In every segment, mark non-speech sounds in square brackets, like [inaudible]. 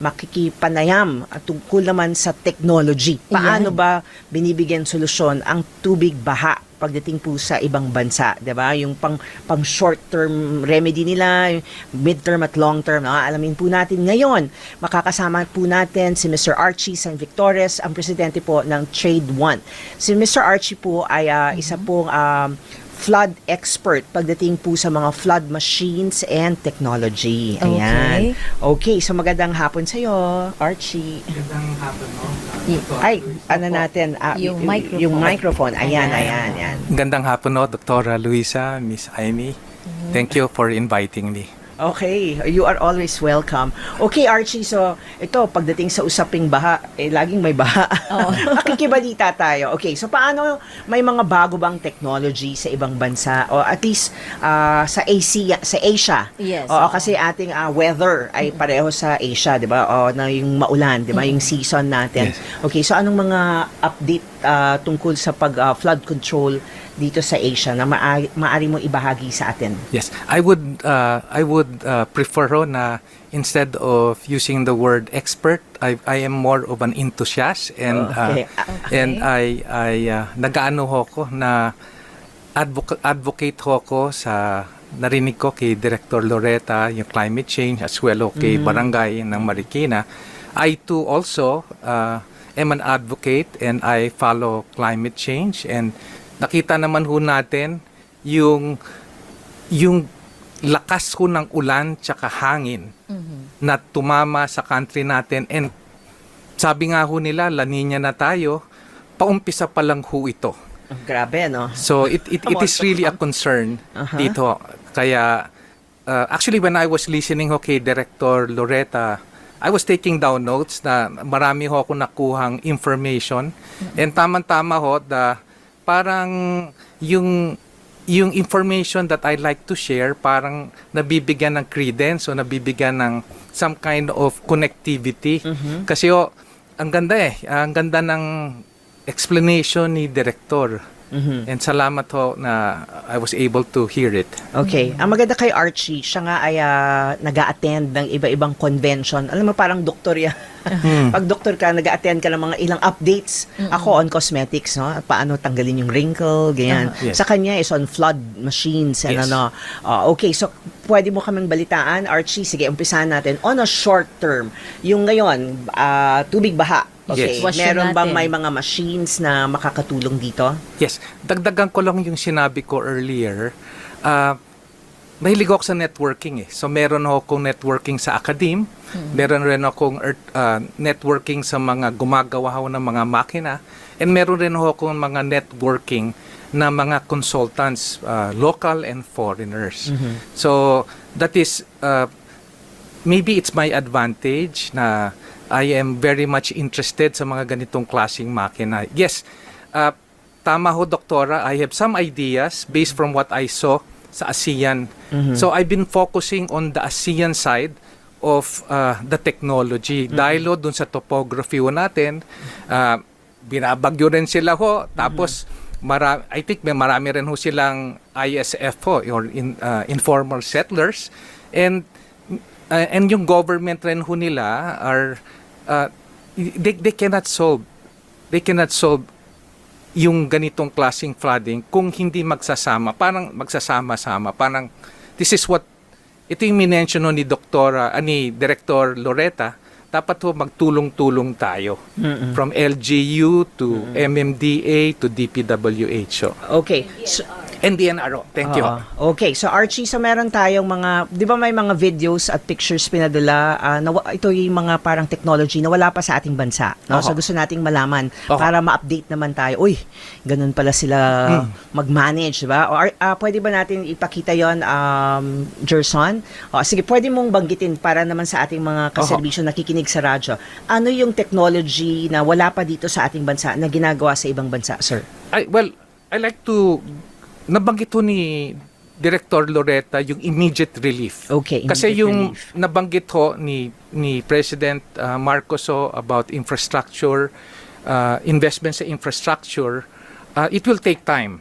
makikipanayam at tungkol naman sa technology. Paano ba binibigyan solusyon ang tubig baha pagdating po sa ibang bansa, 'di ba? Yung pang pang short term remedy nila, yung mid term at long term. No? Alamin po natin ngayon. Makakasama po natin si Mr. Archie San Victores, ang presidente po ng Trade One. Si Mr. Archie po ay ah, isa pong um, flood expert pagdating po sa mga flood machines and technology. Ayan. Okay, so magandang hapon sa iyo, Archie. Magandang hapon, no? Ay, ano natin, ah, Yung microphone. Yung microphone. Ayan, Ayan. ayan, ayan. Gandang hapon, no, Dr. Luisa, Miss Amy. Thank you for inviting me. Okay, you are always welcome. Okay, Archie, so ito, pagdating sa usaping baha, eh, laging may baha. Oo. [laughs] Makikibalita tayo. Okay, so paano may mga bago bang technology sa ibang bansa o at least ah, sa Asia, sa Asia? Yes. Oo, kasi ating ah, weather ay pareho sa Asia, 'di ba? O na yung maulan, 'di ba? Yung season natin. Yes. Okay, so anong mga update ah, tungkol sa pag ah, flood control dito sa Asia na maari, maari mo ibahagi sa atin? Yes, I would uh, I would uh, prefer ho, na instead of using the word expert, I I am more of an enthusiast and Okay. uh, and I I uh, nagaano ho ko na advoca- advocate ho ko sa narinig ko kay Director Loretta yung climate change as well o kay barangay ng Marikina. I too also uh, am an advocate and I follow climate change and nakita naman ho natin yung yung lakas ho ng ulan tsaka hangin na tumama sa country natin. And sabi nga ho nila La Nina na tayo. Paumpisa pa lang ho ito. Oh, grabe, no? so it it, it is really a concern Aha. dito. Kaya uh, actually when I was listening ho kay Director Loretta I was taking down notes na marami ho ako nakuhang information. And tamang-tama ho da parang yung yung information that I like to share parang nabibigyan ng credence o nabibigyan ng some kind of connectivity. Kasi ho ang ganda eh. Ang ganda ng explanation ni director Mhm. and salamat ho na I was able to hear it Okay. Ang maganda kay Archie, siya nga ay ah, nag-a-attend ng iba-ibang convention. Alam mo, parang doktor yan. [laughs] Pag doktor ka, nag-a-attend ka ng mga ilang updates. Ako on cosmetics, no? Paano tanggalin yung wrinkle, ganyan. Uh-huh. Yes. Sa kanya is on flood machines and Yes. ano. Ah, okay, so pwede mo kaming balitaan, Archie. Sige, umpisahan natin. On a short term, yung ngayon, ah, tubig baha. Okay. Yes. Meron bang natin. may mga machines na makakatulong dito? Yes, dagdagan ko lang yung sinabi ko earlier. Uh, mahilig ako sa networking eh. So meron ako akong networking sa academe, meron rin akong earth- uh, networking sa mga gumagawa ho ng mga makina, and meron rin ako akong mga networking na mga consultants, uh, local and foreigners. So that is uh, maybe it's my advantage na I am very much interested sa mga ganitong klaseng makina. Yes, uh, tama ho, Doktora. I have some ideas based from what I saw sa ASEAN. So I've been focusing on the ASEAN side of uh, the technology. Dahil ho, dun sa topography ho natin, uh, binabagyo rin sila ho. Tapos, mara- I think may marami rin ho silang ISF ho, or in, uh, informal settlers. And uh, and yung government rin ho nila are uh, they, they cannot solve they cannot solve yung ganitong klaseng flooding kung hindi magsasama parang magsasama-sama parang this is what ito yung minention ni Doktora ni Director Loretta dapat ho magtulong-tulong tayo from LGU to MMDA to DPWH. Okay. So, and DNRO thank you. Oo. Okay, so Archie, so meron tayong mga, di ba may mga videos at pictures pinadala, ah, na, ito yung mga parang technology na wala pa sa ating bansa. No? Oo. So gusto nating malaman Oo. para ma-update naman tayo. Uy, ganun pala sila Hmm. mag-manage, di ba? O, ah, pwede ba natin ipakita yon um, Gerson? O, sige, pwede mong banggitin para naman sa ating mga kaserbisyo nakikinig sa radyo. Ano yung technology na wala pa dito sa ating bansa na ginagawa sa ibang bansa, sir? I, well, I like to nabanggit ho ni Director Loretta yung immediate relief. Okay, Kasi immediate yung relief. nabanggit ho ni ni President uh, Marcos ho about infrastructure, uh, investment sa infrastructure, uh, it will take time.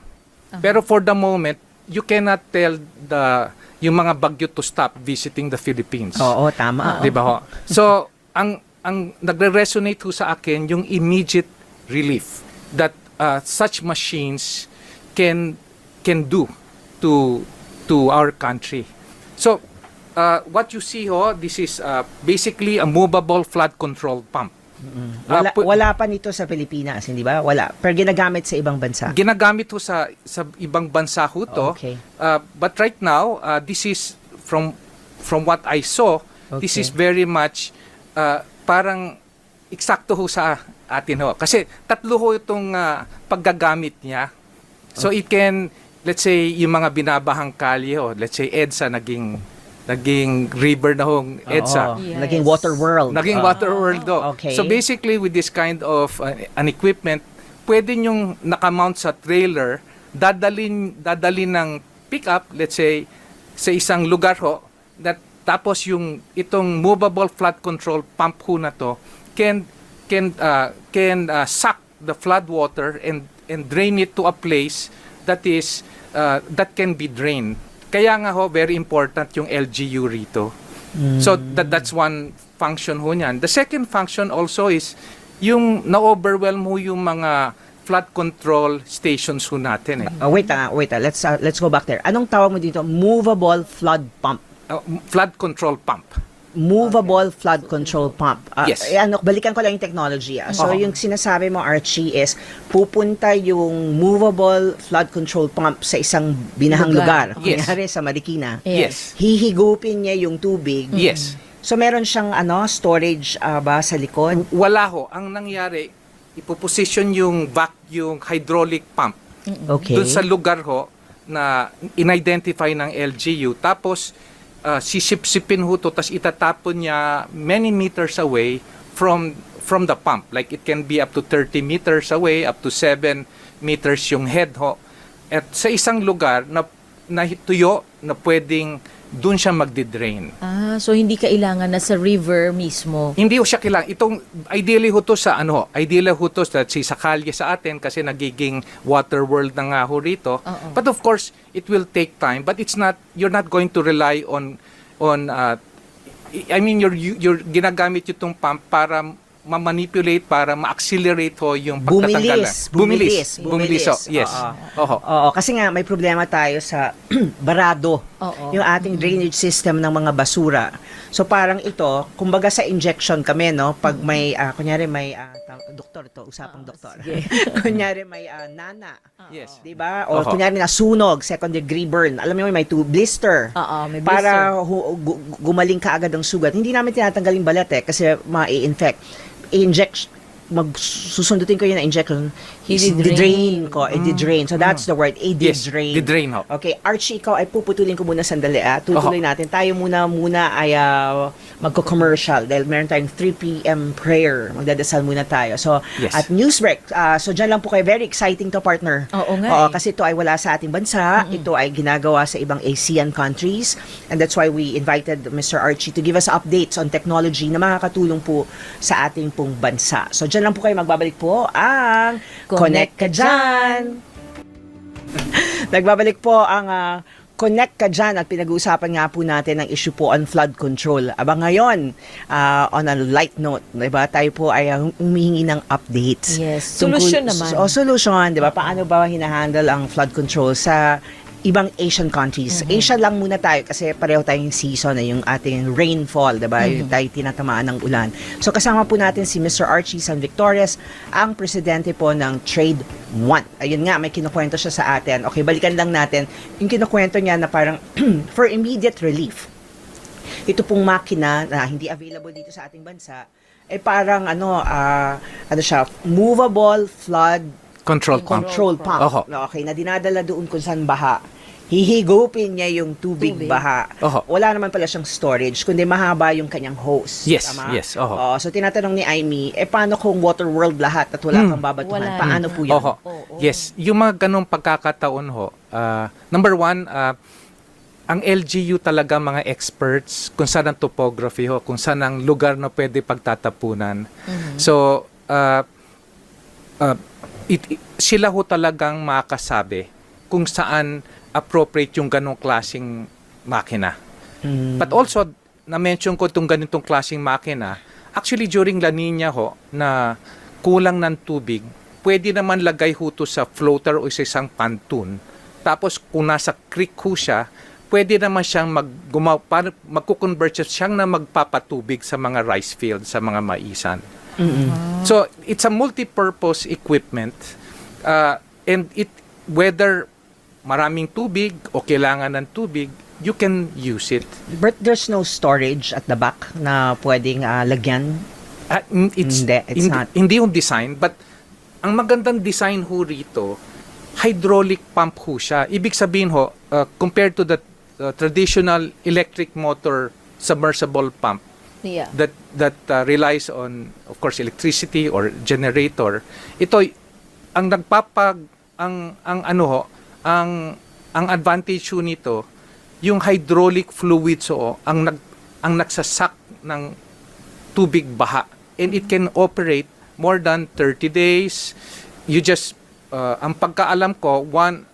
Pero for the moment, you cannot tell the yung mga bagyo to stop visiting the Philippines. Oo, tama. Di ba ho? So, ang ang nagre-resonate ho sa akin yung immediate relief that uh, such machines can can do to to our country. So, uh, what you see ho, this is uh, basically a movable flood control pump. Uh, Wala, pu- wala pa nito sa Pilipinas, hindi ba? Wala. Pero ginagamit sa ibang bansa. Ginagamit ho sa sa ibang bansa ho to. Okay. Uh, but right now, uh, this is from from what I saw, this Okay. is very much uh, parang eksakto ho sa atin ho. Kasi tatlo ho itong uh, paggagamit niya. So it can let's say yung mga binabahang kalye ho, let's say EDSA naging naging river na hong EDSA. Oo. Yes. Naging water world. Naging Ah. water world do. Okay. So basically with this kind of uh, an equipment, pwede nyong nakamount sa trailer, dadalin dadalin ng pickup, let's say sa isang lugar ho, that tapos yung itong movable flood control pump ho na to can can uh, can uh, suck the flood water and and drain it to a place that is uh, that can be drained. Kaya nga ho very important yung LGU rito. So that that's one function ho niyan. The second function also is yung na-overwhelm ho yung mga flood control stations ho natin eh. Ah, wait ah, wait ah. Let's ah, let's go back there. Anong tawag mo dito? Movable flood pump. Uh, flood control pump. Movable flood control pump. Ah, Yes. eh, ano, balikan ko lang yung technology. ah. So, Oo. yung sinasabi mo, Archie, is pupunta yung movable flood control pump sa isang binahang lugar. Lugar. Yes. Kunyari sa Marikina. Yes. Hihigupin niya yung tubig. Yes. So, meron siyang ano storage ah, ba sa likod? Wala ho. Ang nangyari, ipoposition yung vac yung hydraulic pump Okay. dun sa lugar ho na in-identify ng LGU. Tapos, uh, sisip-sipin ho to, tapos itatapon niya many meters away from from the pump. Like it can be up to 30 meters away, up to 7 meters yung head ho. At sa isang lugar na, na tuyo na pwedeng dun siya magdi-drain. Ah, so hindi kailangan na sa river mismo. Hindi ho siya kailangan. Itong ideally ho to sa ano ideally ho to sa, si sa kalye sa atin kasi nagiging water world na nga ho rito. Oo. But of course, it will take time but it's not you're not going to rely on on uh, I mean you're you're ginagamit yung pump para ma-manipulate para ma-accelerate ho yung pagtatanggal. Bumilis, bumilis, Bumilis. ho. bumilis. Yes. Oo. Oho. Oo, kasi nga may problema tayo sa [clears throat] barado. Oo. Yung ating drainage system ng mga basura. So parang ito, kumbaga sa injection kami, no? Pag may, ah, kunyari may, ah, ta- doktor ito, usapang doktor. [laughs] kunyari may ah, nana. Yes. Di ba? O Oho. kunyari nasunog, second degree burn. Alam mo, may two blister. Oo, may blister. Para hu- gu- gumaling ka agad ang sugat. Hindi namin tinatanggal yung balat eh, kasi ma-infect. injection. Magsusundutin ko yun na injection, I-drain. i-drain ko, i-drain. So that's the word, Mm. Yes, i-drain. di-drain ho. Okay, Archie, ikaw ay puputulin ko muna sandali ah. Tutuloy natin. Tayo muna muna ay ah, magko-commercial dahil meron tayong 3 p.m. prayer. Magdadasal muna tayo. So, Yes. at news break. ah, so, dyan lang po kayo. Very exciting to, partner. Oo nga Oo, eh. kasi ito ay wala sa ating bansa. Ito ay ginagawa sa ibang ASEAN countries. And that's why we invited Mr. Archie to give us updates on technology na makakatulong po sa ating pong bansa. So, dyan lang po kayo magbabalik po ang Connect Ka Dyan! [laughs] Nagbabalik po ang ah, Connect ka dyan at pinag-uusapan nga po natin ang issue po on flood control. Aba ngayon, ah, on a light note, diba, tayo po ay ah, humihingi ng updates. Yes. Solusyon naman. O, solution, di ba? Paano ba hinahandle ang flood control sa ibang Asian countries? Mm-hmm. Asia lang muna tayo kasi pareho tayong season na yung ating rainfall, di ba? Mm-hmm. Yung tayo tinatamaan ng ulan. So kasama po natin si Mr. Archie San Victorias, ang presidente po ng Trade One. Ayun nga, may kinukwento siya sa atin. Okay, balikan lang natin. Yung kinukwento niya na parang [clears throat] for immediate relief, ito pong makina na hindi available dito sa ating bansa, eh parang ano, ah, ano siya, movable flood Control pump. control pump. Oho. Okay, na dinadala doon kung saan baha. Hihigupin niya yung tubig, Tubig. baha. Oho. Wala naman pala siyang storage, kundi mahaba yung kanyang hose. Yes, Tama? yes, oho. Oo, so tinatanong ni Amy, eh paano kung water world lahat at wala Hmm. kang babatuhan? Wala. Paano po yun? Oho. Oo. Yes, yung mga ganong pagkakataon ho. ah, number one, ah, ang LGU talaga mga experts kung saan ang topography ho, kung saan ang lugar na pwede pagtatapunan. So, ah, ah, it, it- sila ho talagang makakasabi kung saan appropriate yung ganong klasing makina. Mm. But also, na-mention ko itong ganitong klaseng makina, actually during La Nina ho na kulang ng tubig, pwede naman lagay ho to sa floater o sa isang pontoon. Tapos kung nasa creek ho siya, pwede naman siyang mag gumaw, siya siyang na magpapatubig sa mga rice field, sa mga maisan. So it's a multi-purpose equipment uh, and it whether maraming tubig o kailangan ng tubig, you can use it. But there's no storage at the back na pwedeng ah, lagyan. N- it's, Hindi, it's hindi, not. hindi yung design, but ang magandang design ho rito, hydraulic pump ho siya. Ibig sabihin ho, uh, compared to the uh, traditional electric motor submersible pump Yeah. that that uh, relies on of course electricity or generator, ito ang nagpapag ang ang ano ho, ang ang advantage nito yung hydraulic fluids ho, ang nag ang nagsasak ng tubig baha. And it can operate more than 30 days. You just uh, ang pagkaalam ko one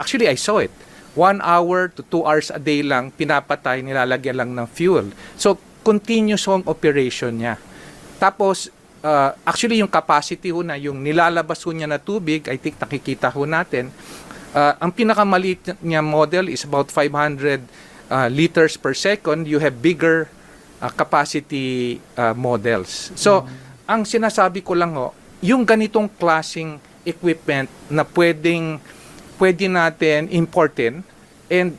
actually I saw it. One hour to two hours a day lang pinapatay nilalagyan lang ng fuel. So continuous hong operation niya. Tapos uh, actually yung capacity ho na yung nilalabas ho niya na tubig I think nakikita ho natin uh, ang pinakamaliit niya model is about 500 uh, liters per second. You have bigger uh, capacity uh, models. So, ang sinasabi ko lang ho, yung ganitong klasing equipment na pwedeng pwede natin importin and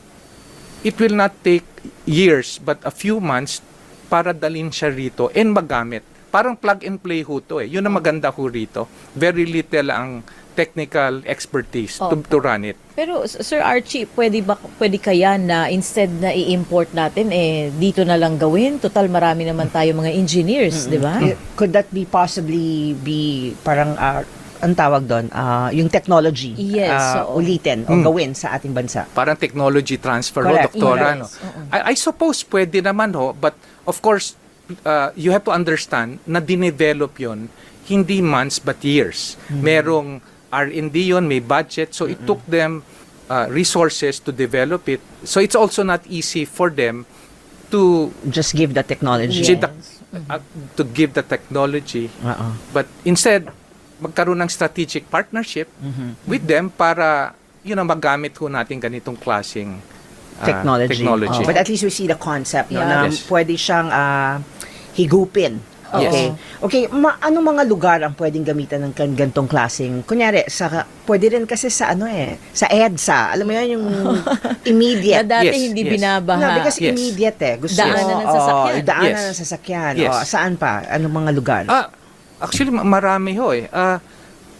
it will not take years but a few months para dalhin siya rito and magamit. Parang plug and play ho to eh. Yun ang maganda ho rito. Very little ang technical expertise to, Oh. to run it. Pero Sir Archie, pwede ba pwede kaya na instead na i-import natin eh dito na lang gawin? Total marami naman tayo mga engineers, 'di ba? Eh, Could that be possibly be parang ah, ang tawag doon, ah, yung technology Yes, ah, oo. ulitin o Mm. gawin sa ating bansa? parang technology transfer ho, Correct. doktora. Yes. No? Oo. I, I suppose pwede naman ho, but of course, uh, you have to understand na dinevelop yon hindi months but years. Merong R&D yon may budget, so it took them uh, resources to develop it. So it's also not easy for them to Just give the technology. Yes. the- uh, to give the technology Oo. But instead, magkaroon ng strategic partnership with them para yun ang magamit ho natin ganitong klaseng ah, technology. technology. Oh, But at least we see the concept no, Yeah. na Yes. pwede siyang ah, higupin. Yes. Okay. Okay, ma- ano mga lugar ang pwedeng gamitan ng kan- gantong klaseng? Kunyari, sa pwede rin kasi sa ano eh, sa EDSA. Alam mo yun, yung [laughs] Na immediate. dati Yes, hindi yes. binabaha. No, because Yes. immediate eh. Gusto Daanan mo, ng sasakyan. oh, daanan Yes. ng sasakyan. Yes. Oh, saan pa? Anong mga lugar? Ah, actually ma- marami ho eh. Ah,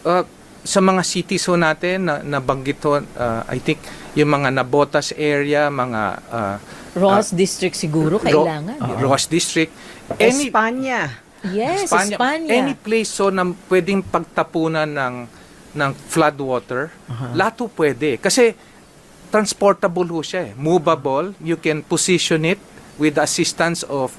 ah, sa mga cities ho natin na nabanggit ho, ah, I think yung mga Nabotas area, mga ah, Ross District siguro Ro- kailangan. Ross District, any Espanya. Yes, Espanya, Espanya. any place so na pwedeng pagtapunan ng ng flood water, lahat ho pwede. Kasi transportable ho siya eh. Movable, you can position it with the assistance of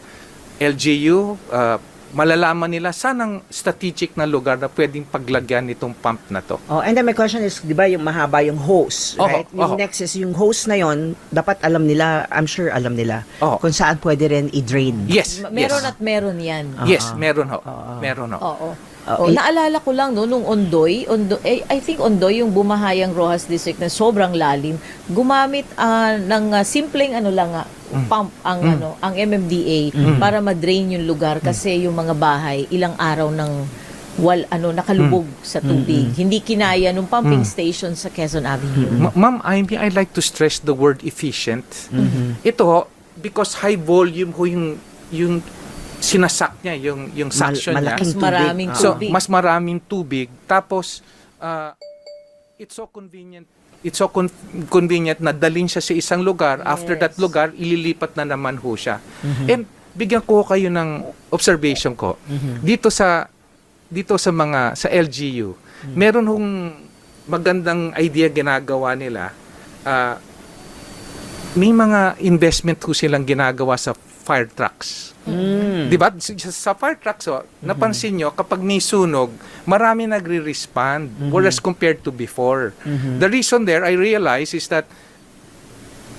LGU, uh, malalaman nila saan ang strategic na lugar na pwedeng paglagyan nitong pump na to. Oh, and then my question is, 'di ba, yung mahaba yung hose, right? Yung oho. next is yung hose na yon, dapat alam nila, I'm sure alam nila Oho. kung saan pwede rin i-drain. Yes, Meron yes. at meron yan. Yes, Ah. meron ho. Oo. Meron ho. Oo. Oh, Oh, eh- naalala ko lang no nung Ondoy, Ondoy eh, I think Ondoy yung bumahayang Rojas District na sobrang lalim, gumamit ah, ng ah, simpleng ano lang ah, pump ang Mm. ano, ang MMDA para ma-drain yung lugar kasi yung mga bahay ilang araw ng wal ano nakalubog sa tubig. Hindi kinaya nung pumping station sa Quezon Avenue. Ma- Ma'am Ivy, I like to stress the word efficient. Ito ho, because high volume ho yung, yung sinasak niya, yung, yung Mal- suction niya. malaking Mas tubig. maraming Ah. So, tubig. mas maraming tubig. Tapos, uh, it's so convenient it's so con- convenient na dalhin siya sa isang lugar. After that Yes. lugar, ililipat na naman ho siya. And bigyan ko kayo ng observation ko. Dito sa dito sa mga sa LGU, meron hong magandang idea ginagawa nila. Ah, may mga investment ho silang ginagawa sa fire trucks. Mm. Di ba? Sa, fire trucks, oh, napansin nyo, kapag may sunog, marami nagre-respond whereas compared to before. The reason there, I realize, is that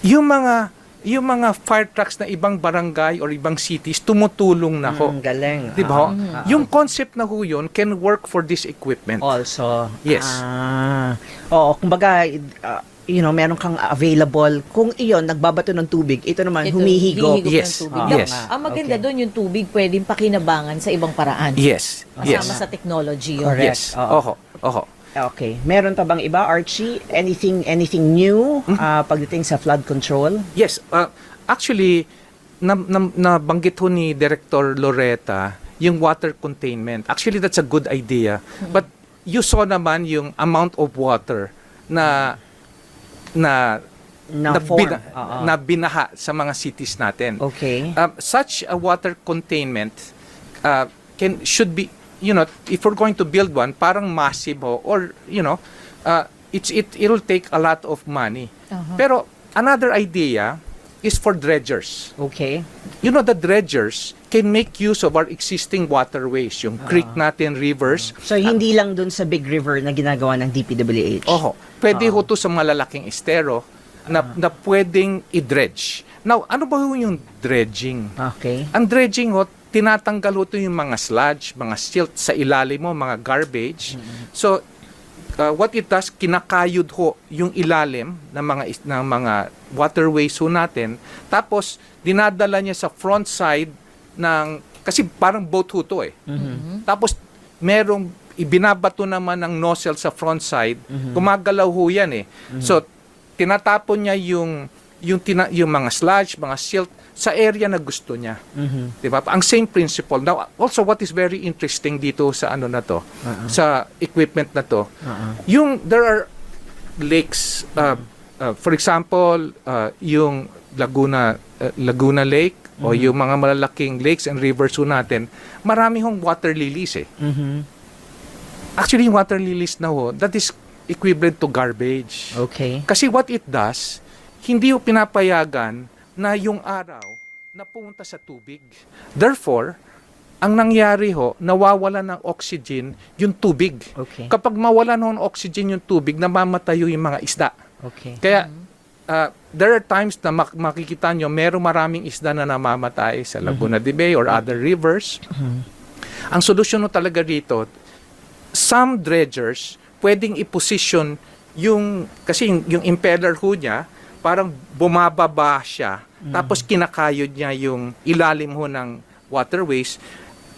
yung mga yung mga fire trucks na ibang barangay or ibang cities tumutulong na ho. Mm, galing. Di ba? Ah, ah, Yung concept na ho yun can work for this equipment. Also. Yes. Ah, oo, kumbaga, uh, you know, meron kang available. Kung iyon, nagbabato ng tubig, ito naman, Ito, humihigop. hihigop Yes, ng tubig. yes. Ang- Ang maganda Okay. doon yung tubig pwedeng pakinabangan sa ibang paraan. Yes. Yes. Kasama sa technology yun. Correct. Yes. Oo. Oho. Oho. Okay. Meron pa bang iba, Archie? Anything anything new Hmm? ah, pagdating sa flood control? Yes, uh, actually na, na, nabanggit ho ni Director Loretta yung water containment. Actually that's a good idea. But you saw naman yung amount of water na na Na, na, form? bina- Oo. na binaha sa mga cities natin. okay. Um, such a water containment uh, can should be you know if we're going to build one parang massive ho, or you know uh, it's it it'll take a lot of money Aha. pero another idea is for dredgers okay. you know the dredgers can make use of our existing waterways yung creek natin rivers So, hindi lang dun sa big river na ginagawa ng DPWH? Oho. Pwede ho to sa malalaking estero na, na pwedeng i-dredge. Now, ano ba ho yung dredging? Okay. Ang dredging ho, tinatanggal ho ito yung mga sludge, mga silt sa ilalim mo, mga garbage. So, uh, what it does, kinakayod ho yung ilalim ng mga ng mga waterways ho natin. Tapos, dinadala niya sa front side ng, kasi parang boat ho to eh. Tapos, merong ibinabato naman ng nozzle sa front side, gumagalaw ho yan eh. So, tinatapon niya yung yung tina, yung mga sludge, mga silt sa area na gusto niya. Mhm. 'Di ba? Ang same principle. Now, also what is very interesting dito sa ano na to, sa equipment na to, Uh-uh. yung there are lakes uh, uh, for example, uh, yung Laguna uh, Laguna Lake o yung mga malalaking lakes and rivers ho natin, marami hong water lilies eh. Mhm. Actually, yung water lilies na ho, that is equivalent to garbage. Okay. Kasi what it does, hindi yung pinapayagan na yung araw na pumunta sa tubig. Therefore, ang nangyari ho, nawawala ng oxygen yung tubig. Okay. Kapag mawala ng oxygen yung tubig, namamatayo yung mga isda. Okay. Kaya, uh, there are times na mak- makikita nyo, merong maraming isda na namamatay sa Laguna de Bay or other rivers. Ang solusyon no talaga rito, some dredgers pwedeng i-position yung, kasi yung, yung impeller ho niya, parang bumababa siya, tapos kinakayod niya yung ilalim ho ng waterways.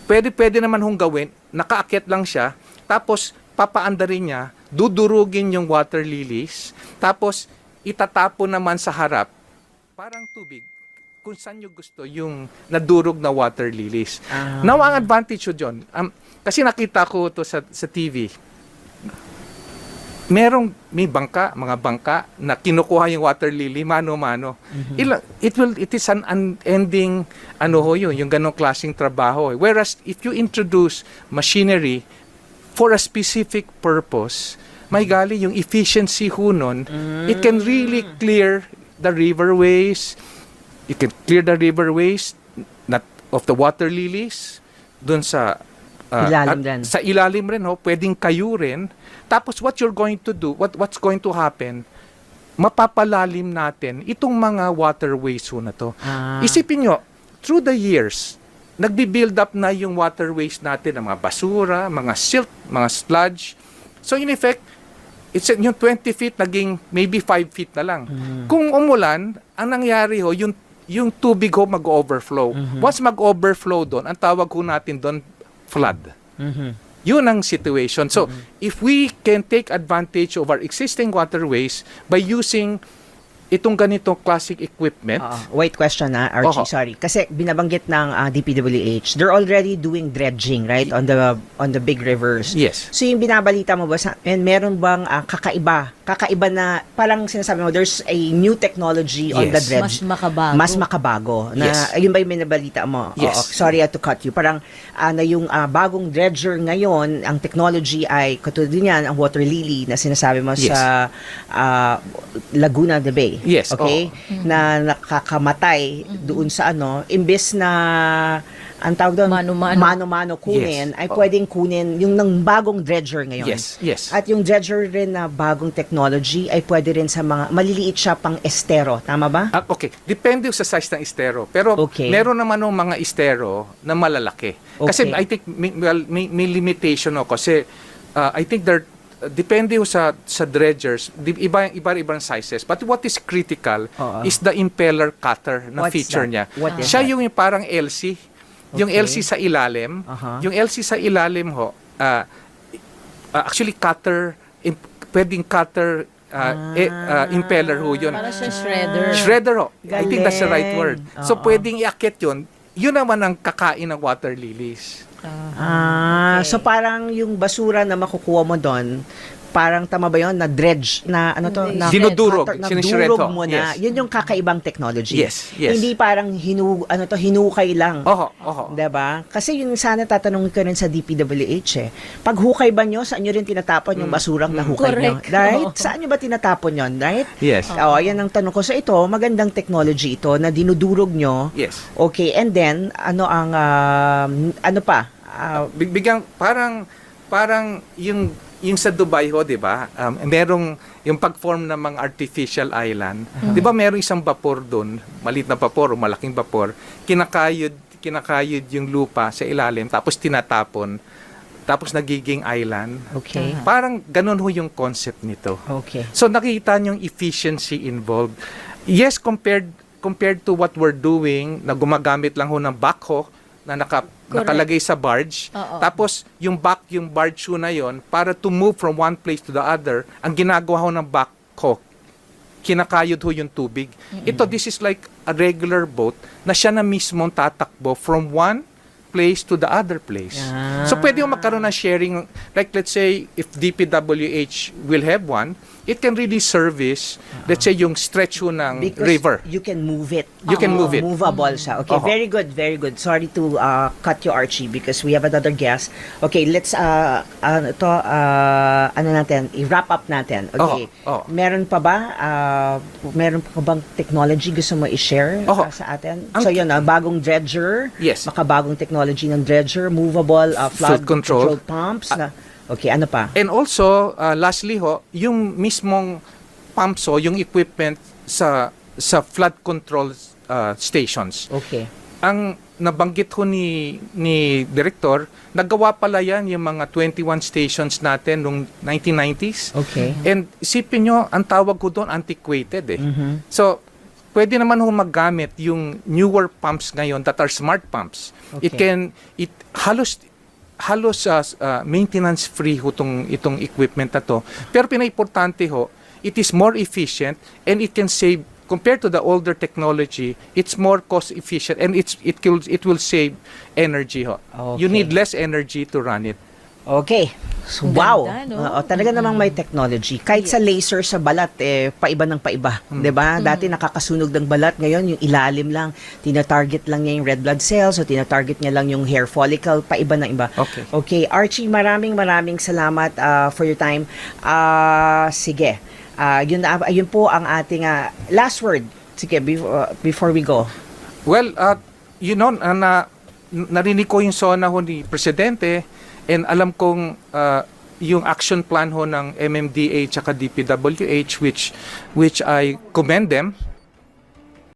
Pwede, pwede naman hong gawin, nakaakyat lang siya, tapos papaanda rin niya, dudurugin yung water lilies, tapos itatapon naman sa harap, parang tubig, kung saan nyo gusto yung nadurog na water lilies. Ah. Now, ang advantage dyan, um, kasi nakita ko to sa, sa TV, merong may bangka, mga bangka na kinukuha yung water lily mano-mano. Ila- it will it is an unending ano ho yun, yung ganong klaseng trabaho. Whereas if you introduce machinery for a specific purpose, may gali yung efficiency ho nun, it can really clear the riverways, it can clear the riverways not of the water lilies dun sa uh, Ilalim at- din. sa ilalim rin ho, pwedeng kayo rin. Tapos what you're going to do, what what's going to happen, mapapalalim natin itong mga waterways ho na to. Ah. Isipin nyo, through the years, nagbi-build up na yung waterways natin ng mga basura, mga silt, mga sludge. So in effect, it's yung 20 feet naging maybe 5 feet na lang. Kung umulan, ang nangyari ho, yung yung tubig ho mag-overflow. Once mag-overflow doon, ang tawag ho natin doon flood. Mhm. Yun ang situation. So, if we can take advantage of our existing waterways by using itong ganitong classic equipment, Oo. wait question na, Archie, Oho. sorry. Kasi binabanggit ng ah, DPWH, they're already doing dredging, right? On the on the big rivers. yes. So yung binabalita mo ba, sa, and meron bang ah, kakaiba? Kakaiba na, parang sinasabi mo, there's a new technology on Yes. the dredge. Mas makabago. Mas makabago. Na, Yes. Ayun ba yung binabalita mo? Yes. Oo, sorry ah, to cut you. Parang ah, na yung ah, bagong dredger ngayon, ang technology ay, katulad din yan, ang water lily na sinasabi mo Yes. sa ah, Laguna de Bay. Yes, Okay? Na nakakamatay doon sa ano, imbes na ang tawag doon, Mano-mano. mano-mano kunin, Yes. ay Oo. pwedeng kunin yung ng bagong dredger ngayon. Yes, yes. At yung dredger rin na bagong technology ay pwede rin sa mga, maliliit siya pang estero. Tama ba? Ah, okay. Depende sa size ng estero. Pero Okay. meron naman ng mga estero na malalaki. Kasi Okay. I think may, well, may, may limitation ako. Kasi uh, I think there depende ho sa sa dredgers di- iba iba ibang sizes but what is critical Oo. is the impeller cutter na What's feature that? niya What is siya that? yung parang LC yung Okay. LC sa ilalim Aha. yung LC sa ilalim ho ah, uh, actually cutter imp- pwedeng cutter uh, eh, uh, impeller ho yun Para siya shredder. Shredder ho. I think that's the right Galing. word. So, Oo. pwedeng iakyat yun. Yun naman ang kakain ng water lilies. Ah, Okay. so parang yung basura na makukuha mo doon, parang tama ba yun, na dredge, na ano to, na Dinudurog, na sinishred durog to. mo na. Yes. Yun yung kakaibang technology. Yes, yes. Hindi parang hinu, ano to, hinukay lang. Oho, oho. 'Di ba? Kasi yun sana tatanungin ko rin sa DPWH eh. Pag hukay ba nyo, saan nyo rin tinatapon yung basurang nahukay nyo? Correct. Right? Oo. [laughs] Saan nyo ba tinatapon yon Right? Yes. Oh, ayan ang tanong ko sa ito. Magandang technology ito na dinudurog nyo. Yes. Okay, and then, ano ang, um, ano pa? Ah, Big- Bigyan, parang, parang yung yung sa Dubai ho, 'di ba? Um, merong yung pag-form ng mga artificial island. 'Di ba merong isang vapor doon, maliit na vapor o malaking vapor, kinakayod kinakayod yung lupa sa ilalim tapos tinatapon tapos nagiging island. okay. Parang ganun ho yung concept nito. Okay. So nakita niyo yung efficiency involved. Yes, compared compared to what we're doing, na gumagamit lang ho ng backhoe na naka, Correct. nakalagay sa barge. Oo. Tapos yung back, yung barge ho na yon para to move from one place to the other, ang ginagawa ho ng backhoe, kinakayod ho yung tubig. Ito, this is like a regular boat na siya na mismo tatakbo from one place to the other place. Ah. So pwede ho magkaroon ng sharing, like let's say, if DPWH will have one, it can really service, let's say, yung stretch ho ng Because river. you can move it. You can move it. Movable siya. Okay, Oo. very good, very good. Sorry to uh, cut you, Archie, because we have another guest. Okay, let's, uh, ano to, uh, ano natin, i-wrap up natin. Okay. Oo, oo. Meron pa ba, uh, meron pa bang technology gusto mo i-share Oo. uh, sa atin? Ang- so yun, uh, bagong dredger, Yes. makabagong technology ng dredger, movable uh, flood Flood control. Ah. pumps. na, okay, ano pa? And also, uh, lastly ho, yung mismong pumps ho, yung equipment sa sa flood control uh, stations. Okay. Ang nabanggit ho ni ni director, nagawa pala yan yung mga 21 stations natin noong 1990s. Okay. And isipin nyo, ang tawag ko doon, antiquated eh. Mhm. So, pwede naman ho maggamit yung newer pumps ngayon that are smart pumps. It Okay. can, it halos halos uh, uh, maintenance free ho tong, itong equipment na to. Pero pinaiportante ho, it is more efficient and it can save compared to the older technology, it's more cost efficient and it's it will it will save energy ho. You Okay. need less energy to run it. Okay. So, Ang wow. ganda, no? Oo, talaga namang may technology. Kahit sa laser sa balat, eh, paiba ng paiba. 'di ba Dati nakakasunog ng balat. Ngayon, yung ilalim lang. Tina-target lang niya yung red blood cells o tina-target niya lang yung hair follicle. Paiba ng iba. Okay. Okay. Archie, maraming maraming salamat uh, for your time. Ah, sige. Ah, yun, na- ayun po ang ating ah, last word. Sige, before, before we go. Well, uh, you know, uh, na, narinig ko yung sona ho ni Presidente and alam kong uh, yung action plan ho ng MMDA tsaka DPWH which which I commend them